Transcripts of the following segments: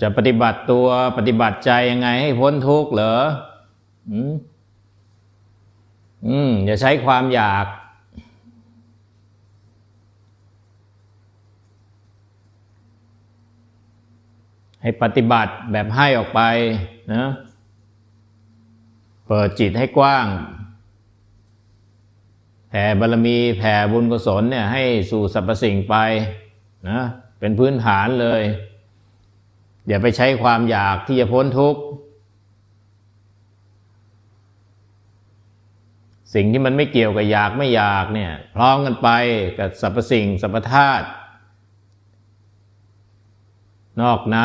จะปฏิบัติตัวปฏิบัติใจยังไงให้พ้นทุกข์เหรออืมอืมอย่าใช้ความอยาก ให้ปฏิบัติแบบให้ออกไปนะเปิดจิตให้กว้าง แผ่บารมีแผ่บุญกุศลเนี่ยให้สู่สรรพสิ่งไปนะเป็นพื้นฐานเลย อย่าไปใช้ความอยากที่จะพ้นทุกข์ สิ่งที่มันไม่เกี่ยวกับอยากไม่อยากเนี่ยพร้อมกันไปกับสรรพสิ่งสรรพธาตุนอกใน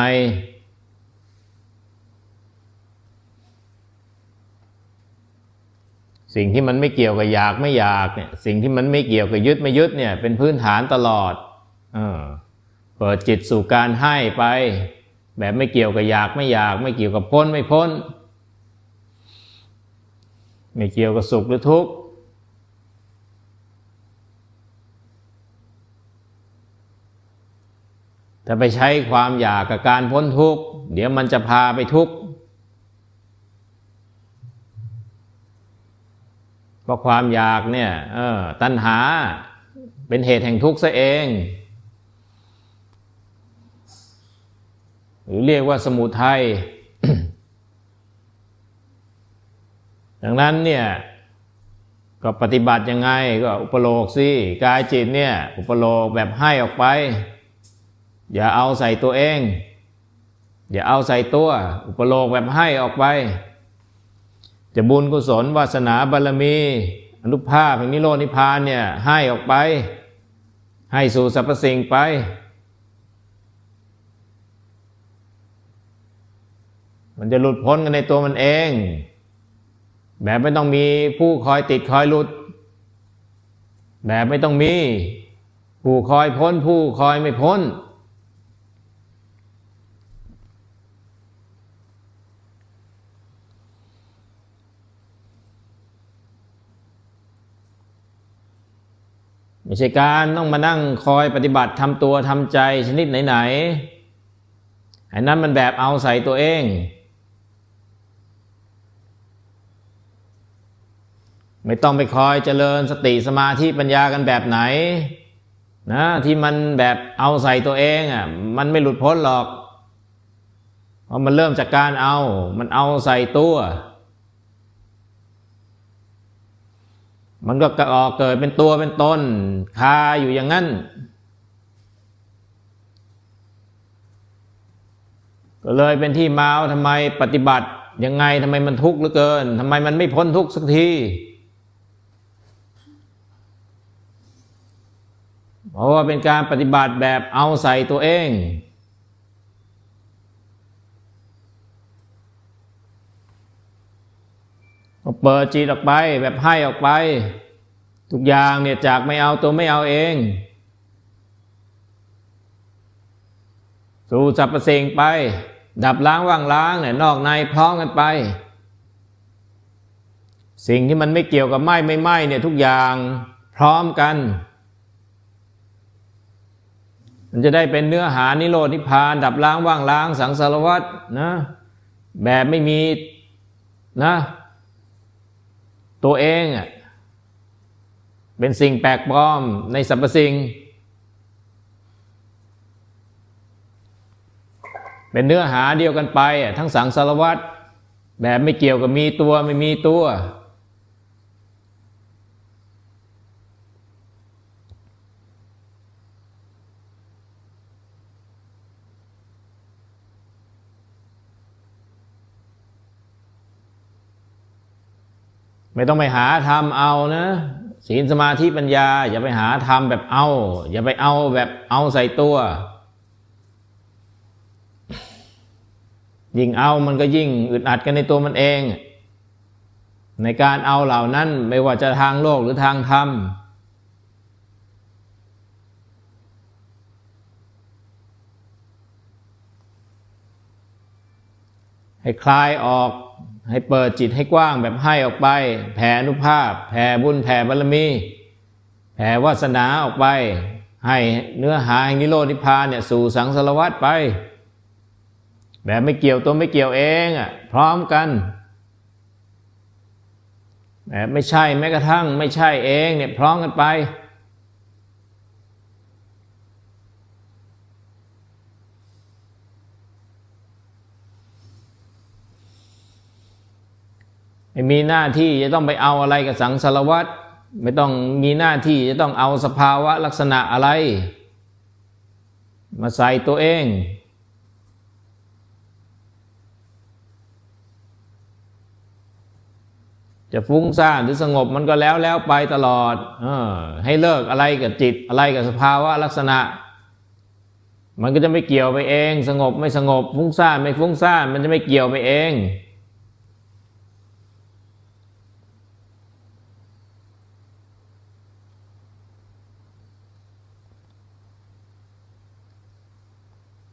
สิ่งที่มันไม่เกี่ยวกับอยากไม่อยากเนี่ยสิ่งที่มันไม่เกี่ยวกับยึดไม่ยึดเนี่ยเป็นพื้นฐานตลอดเออเปิดจิตสู่การให้ไป แบบไม่เกี่ยวกับอยากไม่อยาก ไม่เกี่ยวกับพ้นไม่พ้น ไม่เกี่ยวกับสุขหรือทุกข์ถ้าไปใช้ความอยากกับการพ้นทุกข์เดี๋ยวมันจะพาไปทุกข์เพราะความอยากเนี่ยออตัณหาเป็นเหตุแห่งทุกข์ซะเอง หรือเรียกว่าสมุทัยดังนั้นเนี่ยก็ปฏิบัติยังไงก็อุปโลกสิกายจิตเนี่ยอุปโลกแบบให้ออกไป อย่าเอาใส่ตัวเอง อย่าเอาใส่ตัว อุปโลกแบบให้ออกไป จะบุญกุศลวาสนาบารมี อนุภาพแห่งนิโรธนิพพานเนี่ยให้ออกไป ให้สู่สรรพสิ่งไป มันจะหลุดพ้นกันในตัวมันเอง แบบไม่ต้องมีผู้คอยติดคอยหลุด แบบไม่ต้องมี ผู้คอยพ้น ผู้คอยไม่พ้น ไม่ใช่การต้องมานั่งคอยปฏิบัติทำตัวทำใจชนิดไหน ๆ อันนั้นมันแบบเอาใส่ตัวเอง ไม่ต้องไปคอยเจริญสติสมาธิปัญญากันแบบไหนนะที่มันแบบเอาใส่ตัวเองอะมันไม่หลุดพ้นหรอก เพราะมันเริ่มจากการเอา มันเอาใส่ตัว มันก็ออกเกิดเป็นตัวเป็นตนคาอยู่อย่างนั้น ก็เลยเป็นที่มาว่าทำไมปฏิบัติยังไงทำไมมันทุกข์เหลือเกินทำไมมันไม่พ้นทุกข์สักที เพราะว่าเป็นการปฏิบัติแบบเอาใส่ตัวเองเปิดจิตออกไปแบบให้ออกไป ทุกอย่างเนี่ยจากไม่เอาตัวไม่เอาเอง สู่สรรพสิ่งไป ดับล้างว่างล้างเนี่ยนอกในพร้อมกันไป สิ่งที่มันไม่เกี่ยวกับไหม้ไม่ไหม้เนี่ยทุกอย่างพร้อมกัน มันจะได้เป็นเนื้อหานิโรธนิพพาน ดับล้างว่างล้างสังสารวัฏนะ แบบไม่มีนะ ตัวเองอะเป็นสิ่งแปลกปลอมในสรรพสิ่ง เป็นเนื้อหาเดียวกันไปอะทั้งสังสารวัตรแบบไม่เกี่ยวกับมีตัวไม่มีตัว ไม่ต้องไปหาทำเอานะศีลสมาธิปัญญา อย่าไปหาทำแบบเอา อย่าไปเอาแบบเอาใส่ตัว ยิ่งเอามันก็ยิ่งอึดอัดกันในตัวมันเอง ในการเอาเหล่านั้นไม่ว่าจะทางโลกหรือทางธรรมให้คลายออก ให้เปิดจิตให้กว้างแบบให้ออกไป แผ่อนุภาพ แผ่บุญแผ่บารมี แผ่วาสนาออกไป ให้เนื้อหาแห่งนิโรธนิพพานเนี่ยสู่สังสารวัฏไป แบบไม่เกี่ยวตัวไม่เกี่ยวเองอะพร้อมกันแบบไม่ใช่แม้กระทั่งไม่ใช่เองเนี่ยพร้อมกันไป ไม่มีหน้าที่จะต้องไปเอาอะไรกับสังสารวัตรไม่ต้องมีหน้าที่จะต้องเอาสภาวะลักษณะอะไร มาใส่ตัวเอง จะฟุ้งซ่านหรือสงบมันก็แล้วแล้วไปตลอดออให้เลิกอะไรกับจิตอะไรกับสภาวะลักษณะ มันก็จะไม่เกี่ยวไปเอง สงบไม่สงบฟุ้งซ่านไม่ฟุ้งซ่านมันจะไม่เกี่ยวไปเอง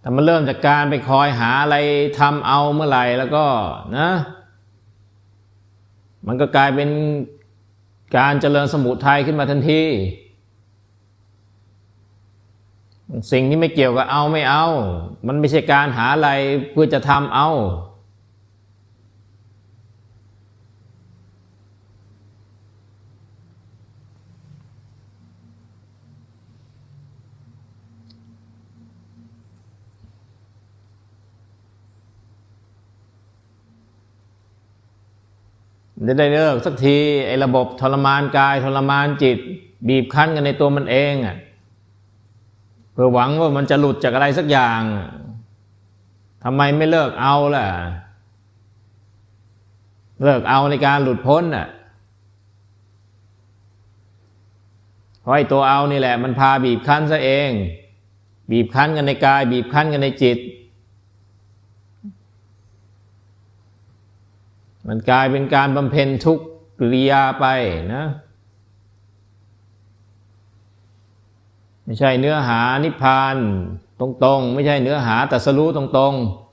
แต่มันเริ่มจากการไปคอยหาอะไรทำเอาเมื่อไหร่แล้วก็นะ มันก็กลายเป็นการเจริญสมุทัยขึ้นมาทันทีสิ่งที่ไม่เกี่ยวกับเอาไม่เอา มันไม่ใช่การหาอะไรเพื่อจะทำเอา จะได้เลิกสักทีไอ้ระบบทรมานกายทรมานจิต บีบคั้นกันในตัวมันเองอะเพื่อหวังว่ามันจะหลุดจากอะไรสักอย่างทำไมไม่เลิกเอาล่ะ เลิกเอาในการหลุดพ้นอะเพราะไอ้ตัวเอานี่แหละ มันพาบีบคั้นซะเอง บีบคั้นกันในกาย บีบคั้นกันในจิต มันกลายเป็นการบำเพ็ญทุกกิริยาไปนะ ไม่ใช่เนื้อหานิพพานตรงๆ ไม่ใช่เนื้อหาแต่สรู้ตรงๆ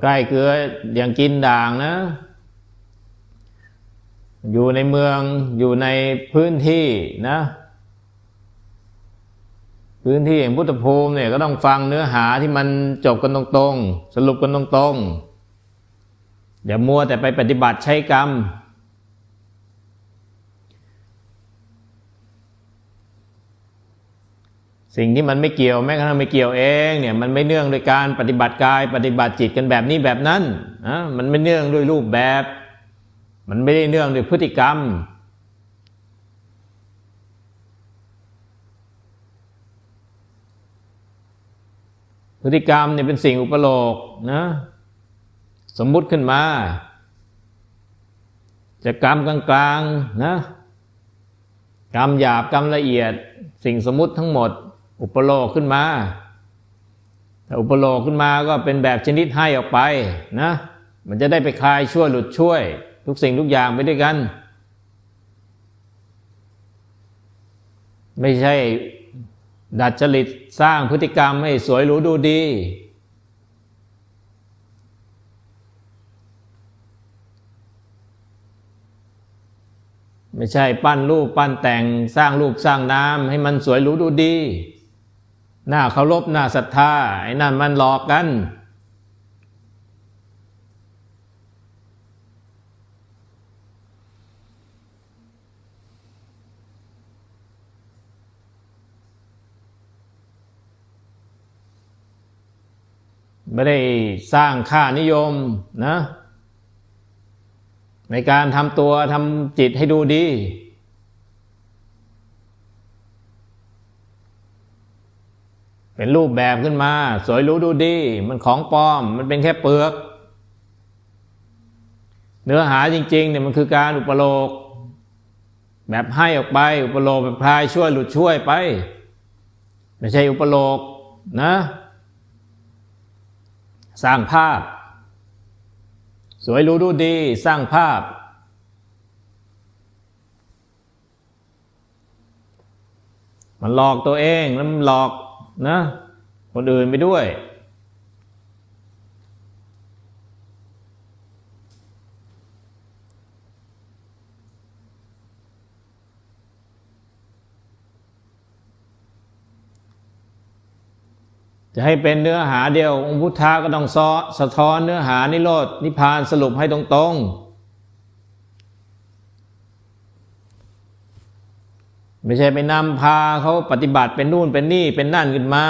ใกล้เกลืออย่างกินด่างนะ อยู่ในเมืองอยู่ในพื้นที่นะ พื้นที่แห่งพุทธภูมิเนี่ยก็ต้องฟังเนื้อหาที่มันจบกันตรงๆ สรุปกันตรงๆอย่ามัวแต่ไปปฏิบัติใช้กรรม สิ่งที่มันไม่เกี่ยวแม้กระทั่งไม่เกี่ยวเองเนี่ยมันไม่เนื่องโดยการปฏิบัติกายปฏิบัติจิตกันแบบนี้แบบนั้นนะมันไม่เนื่องด้วยรูปแบบ มันไม่ได้เนื่องด้วยพฤติกรรม พฤติกรรมเนี่ยเป็นสิ่งอุปโลกนะสมมุติขึ้นมาจะกรรมกลางๆนะกรรมหยาบกรรมละเอียด สิ่งสมมุติทั้งหมด อุปโลกขึ้นมาแต่อุปโลกขึ้นมาก็เป็นแบบชนิดให้ออกไปนะ มันจะได้ไปคลายช่วยหลุดช่วย ทุกสิ่งทุกอย่างไปด้วยกัน ไม่ใช่ดัดจริตสร้างพฤติกรรมให้สวยหรูดูดี ไม่ใช่ปั้นรูปปั้นแต่งสร้างรูปสร้างน้ำให้มันสวยหรูดูดี หน้าเคารพหน้าศรัทธาไอ้นั่นมันหลอกกัน ไม่ได้สร้างค่านิยมนะ ในการทำตัวทำจิตให้ดูดี เป็นรูปแบบขึ้นมา สวยรู้ดูดี มันของปลอม มันเป็นแค่เปลือก เนื้อหาจริงๆเนี่ยมันคือการอุปโลก แบบให้ออกไป อุปโลกแบบพลายช่วยหลุดช่วยไป ไม่ใช่อุปโลกนะ สร้างภาพ สวยรู้ดูดี สร้างภาพมันหลอกตัวเองแล้วมันหลอก นะ คนอื่นไปด้วย จะให้เป็นเนื้อหาเดียวองค์พุทธาก็ต้องซอสะท้อนเนื้อหานิโรดนิพพานสรุปให้ตรงๆ ไม่ใช่ไปนำพาเขาปฏิบัติเป็นนู่นเป็นนี่เป็นนั่นขึ้นมา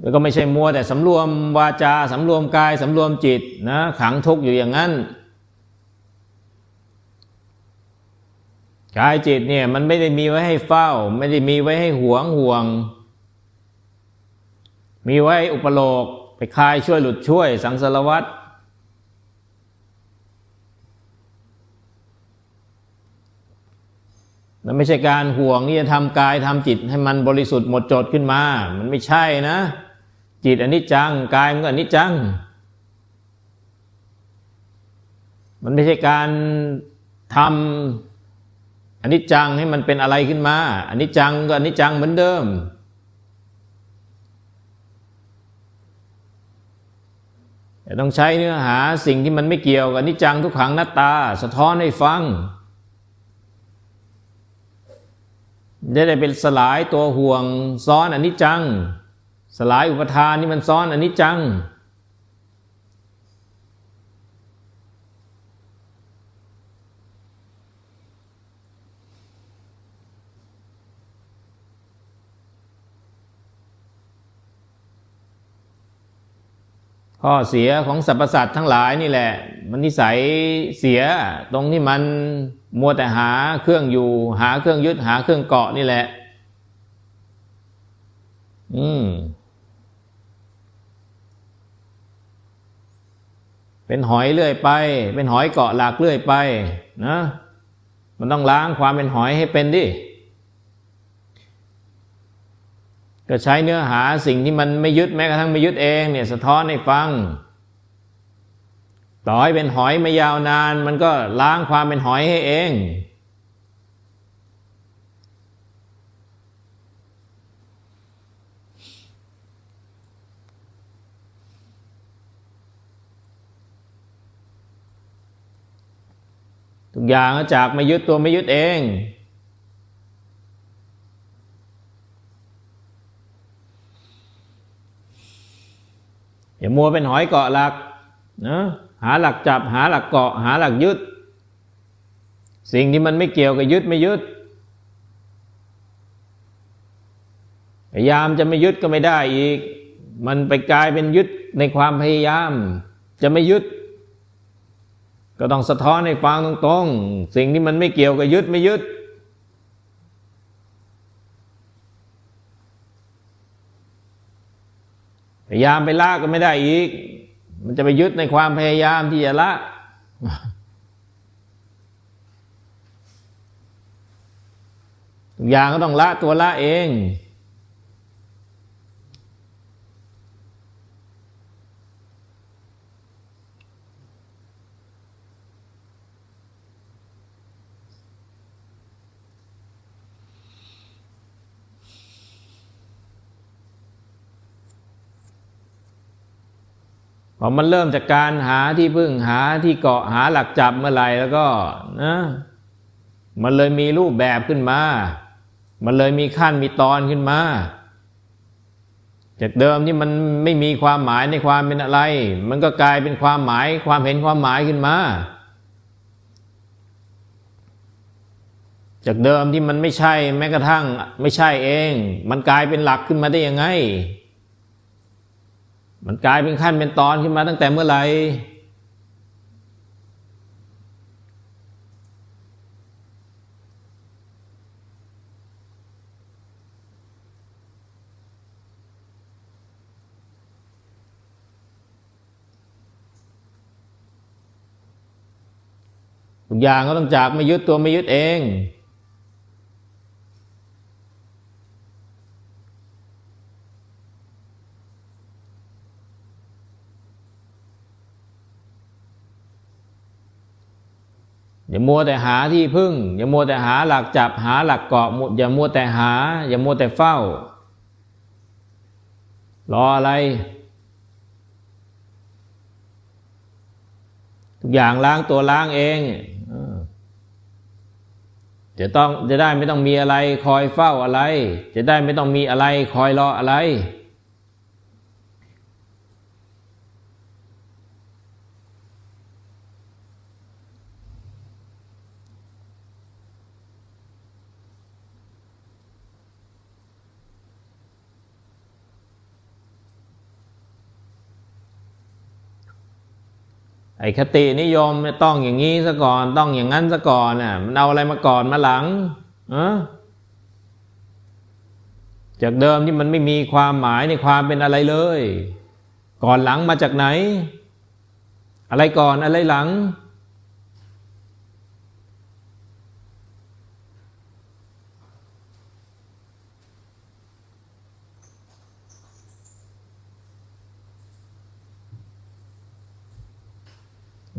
แล้วก็ไม่ใช่มัวแต่สำรวมวาจาสำรวมกายสำรวมจิตนะขังทุกข์อยู่อย่างนั้นกายจิตเนี่ยมันไม่ได้มีไว้ให้เฝ้า ไม่ได้มีไว้ให้หวงห่วง มีไว้อุปโลกไปคลายช่วยหลุดช่วยสังสารวัตร มันไม่ใช่การห่วงที่จะทำกายทำจิตให้มันบริสุทธิ์หมดจดขึ้นมา มันไม่ใช่นะ จิตอนิจจัง กายมันก็อนิจจัง มันไม่ใช่การทำอนิจจังให้มันเป็นอะไรขึ้นมาอนิจจังก็อนิจจังเหมือนเดิมแต่ต้องใช้เนื้อหาสิ่งที่มันไม่เกี่ยวกับอนิจจังทุกขังนัตตา สะท้อนให้ฟัง จะได้เป็นสลายตัวห่วงซ้อนอนิจจัง สลายอุปทานนี่มันซ้อนอนิจจัง ข้อเสียของสรรพสัตว์ทั้งหลายนี่แหละ มันนิสัยเสียตรงที่มัน มัวแต่หาเครื่องอยู่ หาเครื่องยึดหาเครื่องเกาะนี่แหละ อืม เป็นหอยเรื่อยไป เป็นหอยเกาะหลักเรื่อยไปนะมันต้องล้างความเป็นหอยให้เป็นดิก็ใช้เนื้อหาสิ่งที่มันไม่ยึดแม้กระทั่งไม่ยึดเองเนี่ยสะท้อนให้ฟัง ต่อให้เป็นหอยไม่ยาวนาน มันก็ล้างความเป็นหอยให้เอง ทุกอย่างก็จากไม่ยึดตัวไม่ยึดเองอย่ามัวเป็นหอยเกาะหลักนะ หาหลักจับหาหลักเกาะหาหลักยึด สิ่งที่มันไม่เกี่ยวกับยึดไม่ยึดพยายามจะไม่ยึดก็ไม่ได้อีก มันไปกลายเป็นยึดในความพยายาม จะไม่ยึด ก็ต้องสะท้อนให้ฟังตรงๆ สิ่งที่มันไม่เกี่ยวกับยึดไม่ยึด พยายามไปละก็ไม่ได้อีก มันจะไปยึดในความพยายามที่จะละ ทุกอย่างก็ต้องละตัวละเอง พอมันเริ่มจากการหาที่พึ่งหาที่เกาะหาหลักจับเมื่อไหร่แล้วก็นะมันเลยมีรูปแบบขึ้นมา มันเลยมีขั้นมีตอนขึ้นมา จากเดิมที่มันไม่มีความหมายในความเป็นอะไร มันก็กลายเป็นความหมายความเห็นความหมายขึ้นมา จากเดิมที่มันไม่ใช่แม้กระทั่งไม่ใช่เอง มันกลายเป็นหลักขึ้นมาได้ยังไง มันกลายเป็นขั้นเป็นตอนขึ้นมาตั้งแต่เมื่อไหร่ทุกอย่างก็ต้องจากไม่ยึดตัวไม่ยึดเอง อย่ามัวแต่หาที่พึ่ง อย่ามัวแต่หาหลักจับหาหลักเกาะอย่ามัวแต่หา อย่ามัวแต่เฝ้า รออะไร ทุกอย่างล้างตัวล้างเองจะต้องจะได้ไม่ต้องมีอะไร คอยเฝ้าอะไร จะได้ไม่ต้องมีอะไร คอยรออะไร ไอ้คตินิยมต้องอย่างนี้ซะก่อนต้องอย่างนั้นซะก่อนน่ะมันเอาอะไรมาก่อนมาหลังอะจากเดิมที่มันไม่มีความหมายในความเป็นอะไรเลย ก่อนหลังมาจากไหน อะไรก่อนอะไรหลัง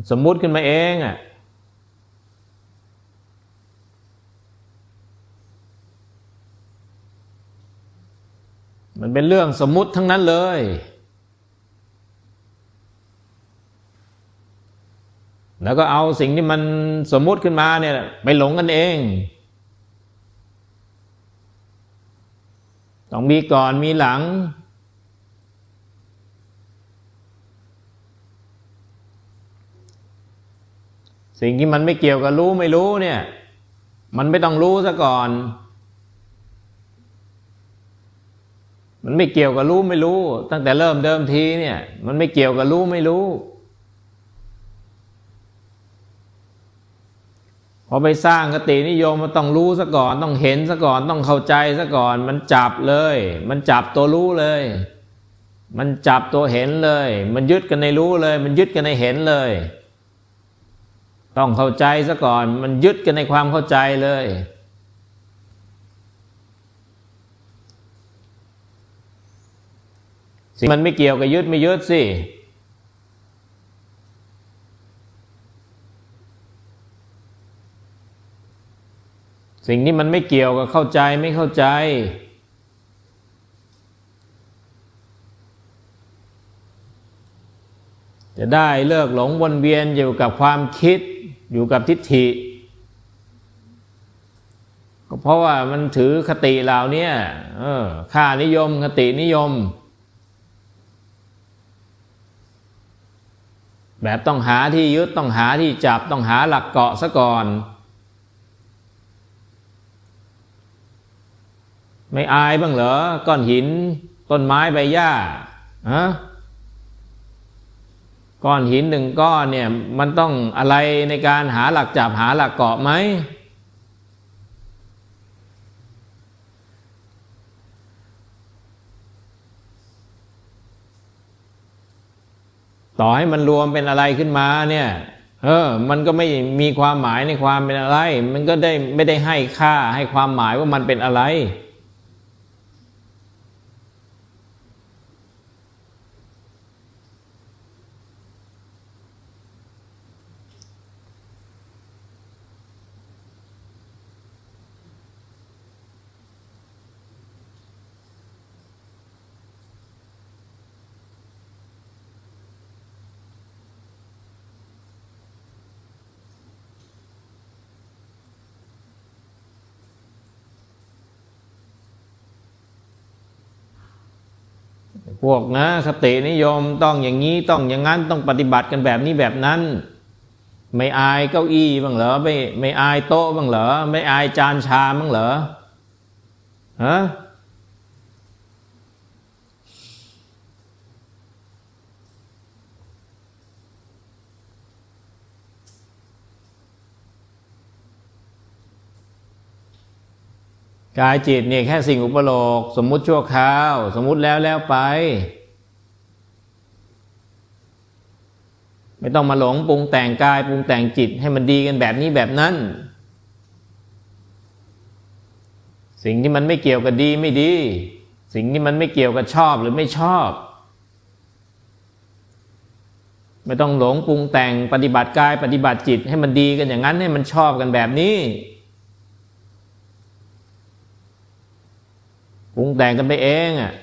สมมุติขึ้นมาเองอะมันเป็นเรื่องสมมุติทั้งนั้นเลย แล้วก็เอาสิ่งที่มันสมมุติขึ้นมาเนี่ยไปหลงกันเอง ต้องมีก่อนมีหลัง สิ่งที่มันไม่เกี่ยวกับรู้ไม่รู้เนี่ย มันไม่ต้องรู้ซะก่อน มันไม่เกี่ยวกับรู้ไม่รู้ ตั้งแต่เริ่มเดิมทีเนี่ย มันไม่เกี่ยวกับรู้ไม่รู้พอไปสร้างกตินิยมมันต้องรู้ซะก่อน ต้องเห็นซะก่อน ต้องเข้าใจซะก่อน มันจับเลย มันจับตัวรู้เลย มันจับตัวเห็นเลย มันยึดกันในรู้เลย มันยึดกันในเห็นเลย ต้องเข้าใจซะก่อน มันยึดกันในความเข้าใจเลย สิ่งมันไม่เกี่ยวกับยึดไม่ยึดสิสิ่งนี้มันไม่เกี่ยวกับเข้าใจไม่เข้าใจ จะได้เลิกหลงวนเวียนอยู่กับความคิด อยู่กับทิฏฐิ ก็เพราะว่ามันถือคติเหล่านี้ค่านิยมคตินิยม แบบต้องหาที่ยึดต้องหาที่จับต้องหาหลักเกาะซะก่อน ไม่อายบ้างเหรอก้อนหิน ต้นไม้ใบหญ้าฮะ ก้อนหินหนึ่งก้อนเนี่ยมันต้องอะไรในการหาหลักจับหาหลักเกาะไหมต่อให้มันรวมเป็นอะไรขึ้นมาเนี่ย เออ มันก็ไม่มีความหมายในความเป็นอะไร มันก็ได้ไม่ได้ให้ค่าให้ความหมายว่ามันเป็นอะไร พวกนะคตินิยมต้องอย่างนี้ต้องอย่างนั้นต้องปฏิบัติกันแบบนี้แบบนั้น ไม่อายเก้าอี้บ้างเหรอไม่ไม่อายโต๊ะบ้างเหรอไม่อายจานชามบ้างเหรอฮะ กายจิตเนี่ยแค่สิ่งอุปโลก สมมุติชั่วคราว สมมุติแล้วแล้วไป ไม่ต้องมาหลงปรุงแต่งกายปรุงแต่งจิตให้มันดีกันแบบนี้แบบนั้น สิ่งที่มันไม่เกี่ยวกับดีไม่ดี สิ่งที่มันไม่เกี่ยวกับชอบหรือไม่ชอบ ไม่ต้องหลงปรุงแต่งปฏิบัติกายปฏิบัติจิต ให้มันดีกันอย่างนั้นให้มันชอบกันแบบนี้ ปรุงแต่งกันไปเองอะ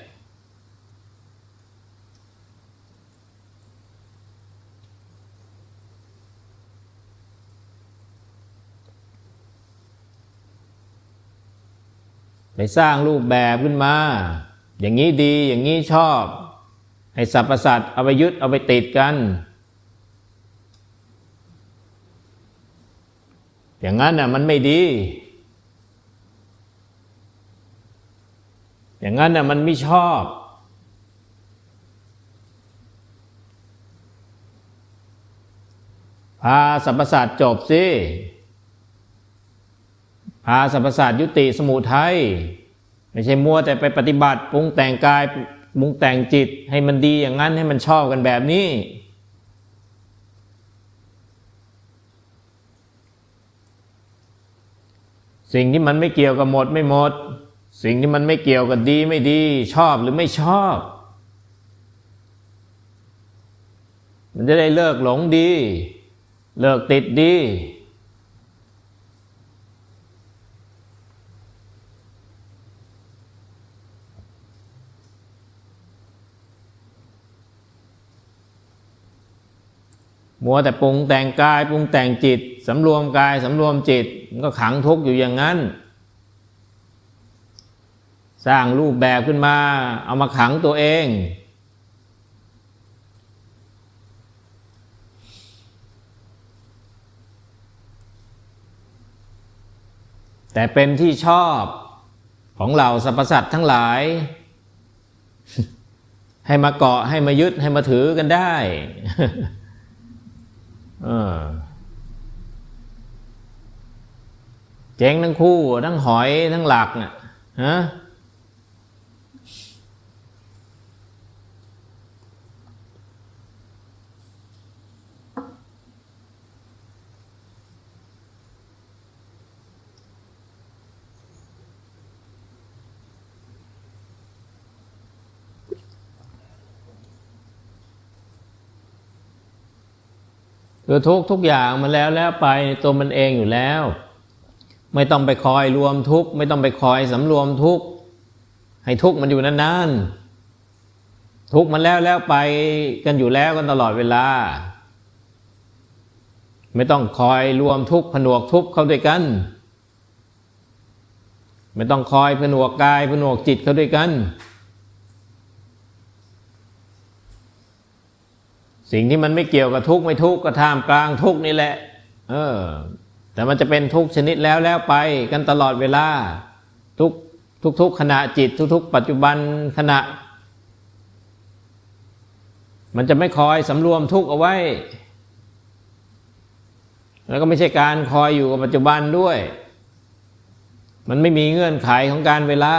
ไปสร้างรูปแบบขึ้นมา อย่างนี้ดีอย่างนี้ชอบ ให้สรรพสัตว์เอาไปยึดเอาไปติดกัน อย่างนั้นน่ะมันไม่ดี อย่างนั้นน่ะมันไม่ชอบ พาสรรพสัตว์จบสิ พาสรรพสัตว์ยุติสมุทัยไม่ใช่มัวแต่ไปปฏิบัติปรุงแต่งกายปรุงแต่งจิตให้มันดีอย่างนั้นให้มันชอบกันแบบนี้ สิ่งที่มันไม่เกี่ยวกับหมดไม่หมด สิ่งที่มันไม่เกี่ยวกับดีไม่ดี ชอบหรือไม่ชอบ มันจะได้เลิกหลงดี เลิกติดดี มัวแต่ปรุงแต่งกายปรุงแต่งจิตสำรวมกายสำรวมจิต มันก็ขังทุกข์อยู่อย่างนั้น สร้างรูปแบบขึ้นมา เอามาขังตัวเอง แต่เป็นที่ชอบของเหล่าสรรพสัตว์ทั้งหลาย ให้มาเกาะให้มายึดให้มาถือกันได้เจ๊งทั้งคู่ทั้งหอยทั้งหลักน่ะฮะ คือทุกทุกอย่างมันแล้วแล้วไปตัวมันเองอยู่แล้ว ไม่ต้องไปคอยรวมทุกไม่ต้องไปคอยสำรวมทุกให้ทุกมันอยู่นานๆทุกมันแล้วแล้วไปกันอยู่แล้วกันตลอดเวลา ไม่ต้องคอยรวมทุกผนวกทุกเข้าด้วยกัน ไม่ต้องคอยผนวกกายผนวกจิตเข้าด้วยกัน สิ่งที่มันไม่เกี่ยวกับทุกข์ไม่ทุกข์ก็ท่ามกลางทุกข์นี่แหละ เออ แต่มันจะเป็นทุกชนิดแล้วแล้วไปกันตลอดเวลา ทุกทุกทุกขณะจิตทุกทุกปัจจุบันขณะ มันจะไม่คอยสำรวมทุกข์เอาไว้ แล้วก็ไม่ใช่การคอยอยู่กับปัจจุบันด้วย มันไม่มีเงื่อนไขของการเวลา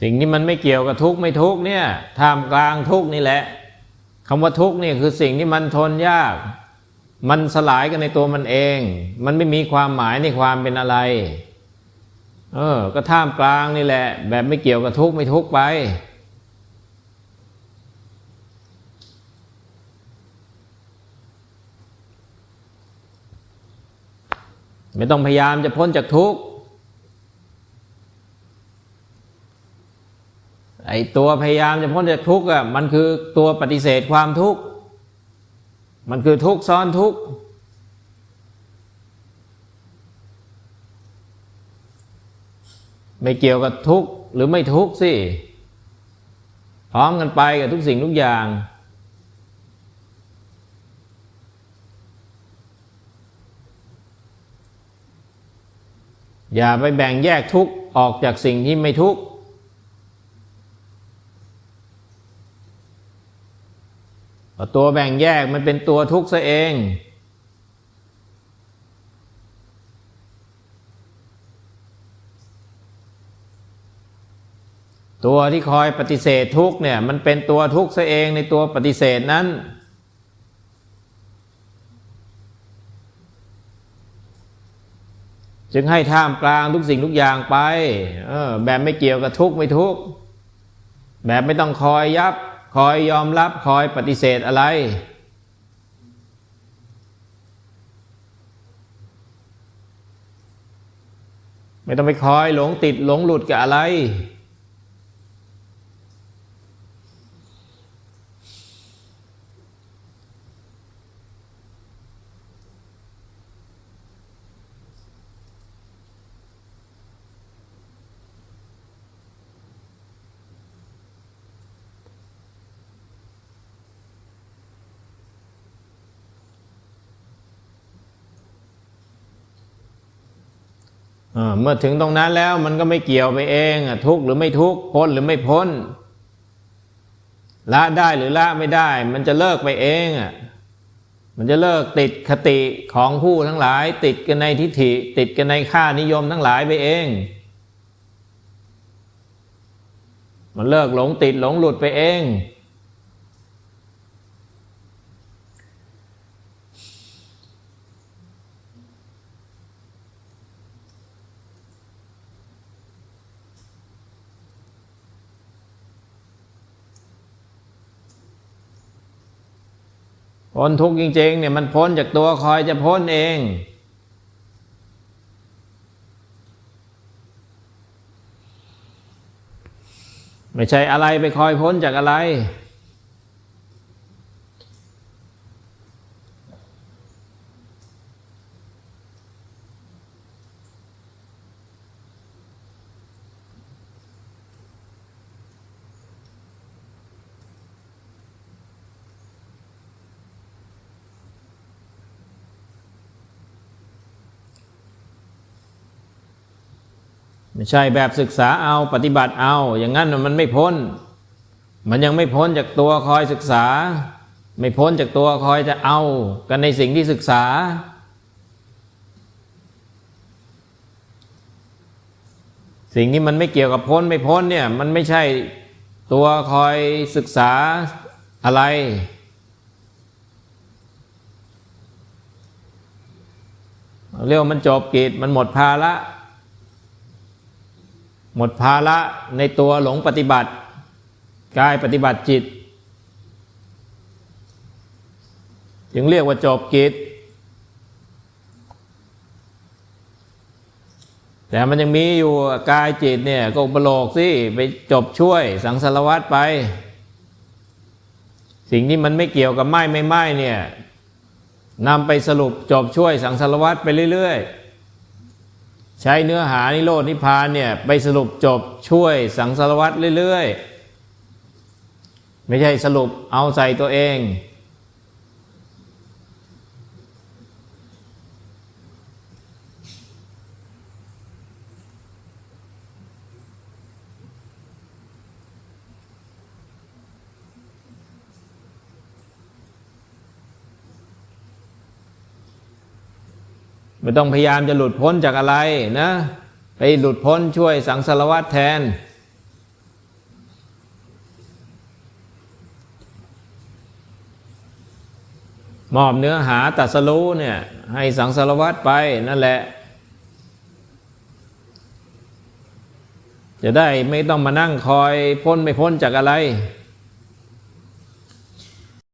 สิ่งที่มันไม่เกี่ยวกับทุกข์ไม่ทุกข์เนี่ยท่ามกลางทุกข์นี่แหละคำว่าทุกข์นี่คือสิ่งที่มันทนยาก มันสลายกันในตัวมันเอง มันไม่มีความหมายในความเป็นอะไร เออ ก็ท่ามกลางนี่แหละ แบบไม่เกี่ยวกับทุกข์ไม่ทุกข์ไป ไม่ต้องพยายามจะพ้นจากทุกข์ ไอตัวพยายามจะพ้นจากทุกข์อะมันคือตัวปฏิเสธความทุกข์ มันคือทุกข์ซ้อนทุกข์ไม่เกี่ยวกับทุกข์หรือไม่ทุกข์สิพร้อมกันไปกับทุกสิ่งทุกอย่าง อย่าไปแบ่งแยกทุกข์ออกจากสิ่งที่ไม่ทุกข์ ตัวแบ่งแยกมันเป็นตัวทุกข์ซะเอง ตัวที่คอยปฏิเสธทุกข์เนี่ย มันเป็นตัวทุกข์ซะเองในตัวปฏิเสธนั้น จึงให้ท่ามกลางทุกสิ่งทุกอย่างไปออแบบไม่เกี่ยวกับทุกข์ไม่ทุกข์แบบไม่ต้องคอยยับ คอยยอมรับคอยปฏิเสธอะไร ไม่ต้องไปคอยหลงติดหลงหลุดกับอะไร เมื่อถึงตรงนั้นแล้วมันก็ไม่เกี่ยวไปเองทุกข์หรือไม่ทุกข์พ้นหรือไม่พ้น ละได้หรือละไม่ได้ มันจะเลิกไปเองอะมันจะเลิกติดคติของผู้ทั้งหลาย ติดกันในทิฏฐิ ติดกันในค่านิยมทั้งหลายไปเอง มันเลิกหลงติดหลงหลุดไปเอง พ้นทุกข์จริง ๆ เนี่ยมันพ้นจากตัวคอยจะพ้นเอง ไม่ใช่อะไรไปคอยพ้นจากอะไร ไม่ใช่แบบศึกษาเอาปฏิบัติเอา อย่างนั้นมันไม่พ้น มันยังไม่พ้นจากตัวคอยศึกษา ไม่พ้นจากตัวคอยจะเอา กันในสิ่งที่ศึกษา สิ่งที่มันไม่เกี่ยวกับพ้นไม่พ้นเนี่ยมันไม่ใช่ตัวคอยศึกษาอะไรเรียกว่ามันจบกิจมันหมดภาระ หมดภาระในตัวหลงปฏิบัติกายปฏิบัติจิต จึงเรียกว่าจบกิจ แต่มันยังมีอยู่กายจิตเนี่ยก็อุปโลกสิไปจบช่วยสังสารวัตรไป สิ่งที่มันไม่เกี่ยวกับไม้ไม่ไม้เนี่ยนำไปสรุปจบช่วยสังสารวัตรไปเรื่อย ๆ ใช้เนื้อหานิโรธนิพพานเนี่ยไปสรุปจบช่วยสังสารวัตรเรื่อยๆ ไม่ใช่สรุปเอาใส่ตัวเอง ไม่ต้องพยายามจะหลุดพ้นจากอะไรนะ ไปหลุดพ้นช่วยสังสารวัตรแทน มอบเนื้อหาตัดสรู้เนี่ย ให้สังสารวัตรไปนั่นแหละ จะได้ไม่ต้องมานั่งคอยพ้นไม่พ้นจากอะไร